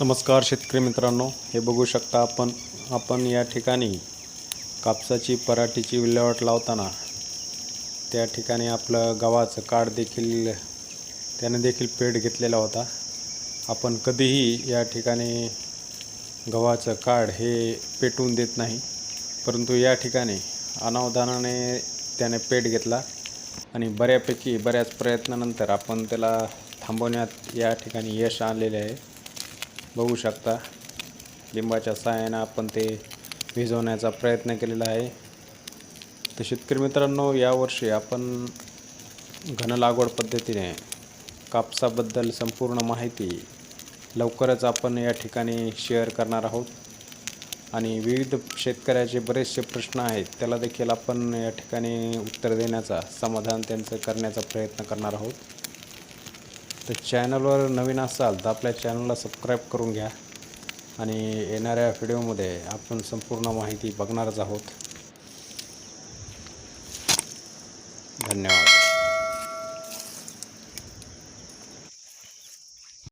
नमस्कार शेतकरी मित्रांनो हे बघू शकता आपण आपण या ठिकाणी कापसाची पराठीची विल्हेवाट लावताना त्या ठिकाणी आपलं गव्हाचं काड देखील त्याने देखील पेट घेतलेला होता. आपण कधीही या ठिकाणी गव्हाचं काड हे पेटवून देत नाही परंतु या ठिकाणी अनावधानाने त्याने पेट घेतला आणि बऱ्यापैकी बऱ्याच प्रयत्नानंतर आपण त्याला थांबवण्यात या ठिकाणी यश आलेले आहे. बघू शकता. लिंबाच्या साहाय्यानं आपण ते भिजवण्याचा प्रयत्न केलेला आहे. तर शेतकरी मित्रांनो यावर्षी आपण घन लागवड पद्धतीने कापसाबद्दल संपूर्ण माहिती लवकरच आपण या ठिकाणी शेअर करणार आहोत. आणि विविध शेतकऱ्याचे बरेचसे प्रश्न आहेत त्याला देखील आपण या ठिकाणी उत्तर देण्याचा समाधान त्यांचं करण्याचा प्रयत्न करणार आहोत. तर चॅनलवर नवीन असाल तर आपल्या चॅनलला सबस्क्राईब करून घ्या. आणि येणाऱ्या व्हिडिओमध्ये आपण संपूर्ण माहिती बघणारच आहोत. धन्यवाद.